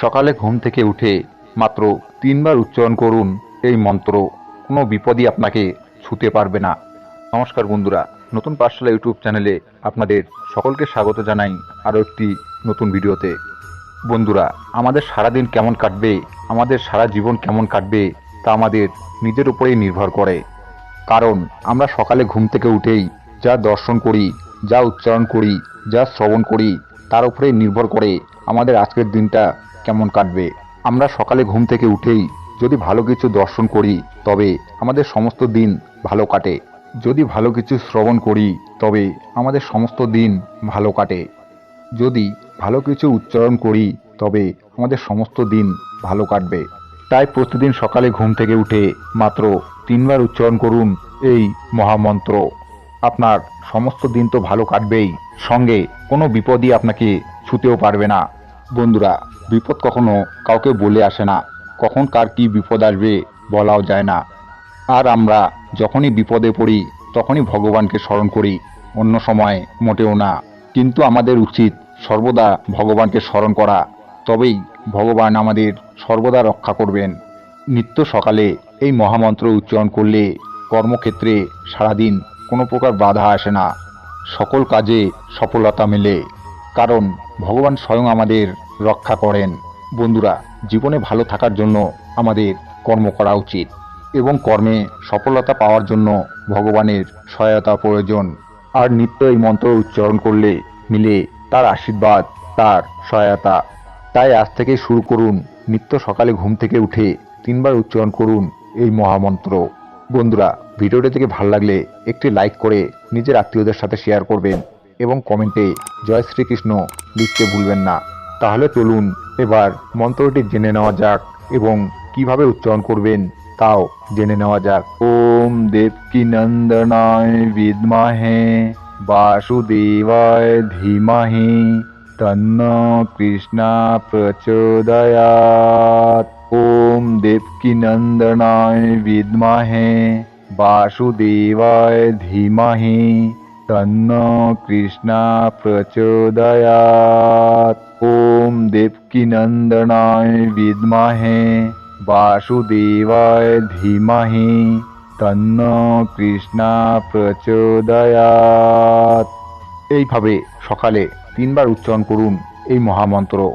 সকালে ঘুম থেকে উঠে মাত্র তিনবার উচ্চারণ করুন এই মন্ত্র। কোনো বিপদই আপনাকে ছুতে পারবে না। নমস্কার বন্ধুরা, নতুন পাঠশালা ইউটিউব চ্যানেলে আপনাদের সকলকে স্বাগত জানাই আরও একটি নতুন ভিডিওতে। বন্ধুরা, আমাদের সারাদিন কেমন কাটবে, আমাদের সারা জীবন কেমন কাটবে, তা আমাদের নিজের উপরেই নির্ভর করে। কারণ, আমরা সকালে ঘুম থেকে উঠেই যা দর্শন করি, যা উচ্চারণ করি, যা শ্রবণ করি, তার উপরেই নির্ভর করে আমাদের আজকের দিনটা কেমন কাটবে? আমরা সকালে ঘুম থেকে উঠেই যদি ভালো কিছু দর্শন করি, তবে আমাদের সমস্ত দিন ভালো কাটে। যদি ভালো কিছু শ্রবণ করি, তবে আমাদের সমস্ত দিন ভালো কাটে। যদি ভালো কিছু উচ্চারণ করি, তবে আমাদের সমস্ত দিন ভালো কাটবে। তাই প্রতিদিন সকালে ঘুম থেকে উঠে মাত্র তিনবার উচ্চারণ করুন এই মহামন্ত্র। আপনার সমস্ত দিন তো ভালো কাটবেই, সঙ্গে কোনো বিপদই আপনাকে ছুতেও পারবে না। বন্ধুরা, বিপদ কখনো কাউকে বলে আসে না। কখন কার কি বিপদ আসবে বলাও যায় না। আর আমরা যখনই বিপদে পড়ি, তখনই ভগবানকে স্মরণ করি। অন্য সময় মোটেও না। কিন্তু আমাদের উচিত সর্বদা ভগবানকে স্মরণ করা। তবেই ভগবান আমাদের সর্বদা রক্ষা করবেন। নিত্য সকালে এই মহামন্ত্র উচ্চারণ করলে কর্মক্ষেত্রে সারাদিন কোনো প্রকার বাধা আসে না। সকল কাজে সফলতা মেলে। কারণ ভগবান স্বয়ং আমাদের রক্ষা করেন। বন্ধুরা, জীবনে ভালো থাকার জন্য আমাদের কর্ম করা উচিত এবং কর্মে সফলতা পাওয়ার জন্য ভগবানের সহায়তা প্রয়োজন। আর নিত্য এই মন্ত্র উচ্চারণ করলে মিলে তার আশীর্বাদ, তার সহায়তা। তাই আজ থেকে শুরু করুন নিত্য সকালে ঘুম থেকে উঠে তিনবার উচ্চারণ করুন এই মহামন্ত্র। বন্ধুরা, ভিডিওটি থেকে ভালো লাগলে একটি লাইক করে নিজের আত্মীয়দের সাথে শেয়ার করবেন। এবং কমেন্টে জয় শ্রীকৃষ্ণ লিখতে ভুলবেন না। তাহলে চলুন এবার মন্ত্রটি জেনে নেওয়া যাক এবং কীভাবে উচ্চারণ করবেন তাও জেনে নেওয়া যাক। ওম দেবকী নন্দনায় বিদ্মাহে, বাসুদেবায় ধীমহি তন্ন কৃষ্ণা প্রচোদয়াৎ ওম দেবকী নন্দনায় বিদ্মাহে, বাসুদেবায় ধীমহি তন্ন কৃষ্ণা ওম দেবকী নন্দনায় বিদ্মাহে বাসুদেবায় ধীমহি তন্ন কৃষ্ণা প্রচোদয়াৎ এইভাবে সকালে তিনবার উচ্চারণ করুন এই মহামন্ত্র।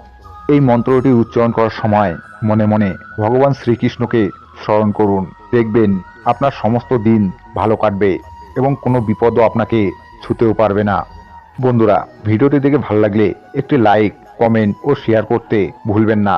এই মন্ত্রটি উচ্চারণ করার সময় মনে মনে ভগবান শ্রীকৃষ্ণকে স্মরণ করুন। দেখবেন আপনার সমস্ত দিন ভালো কাটবে। এবং কোনো বিপদও আপনাকে ছুতেও পারবে না। বন্ধুরা, ভিডিওটি দেখে ভালো লাগলে একটি লাইক কমেন্ট ও শেয়ার করতে ভুলবেন না।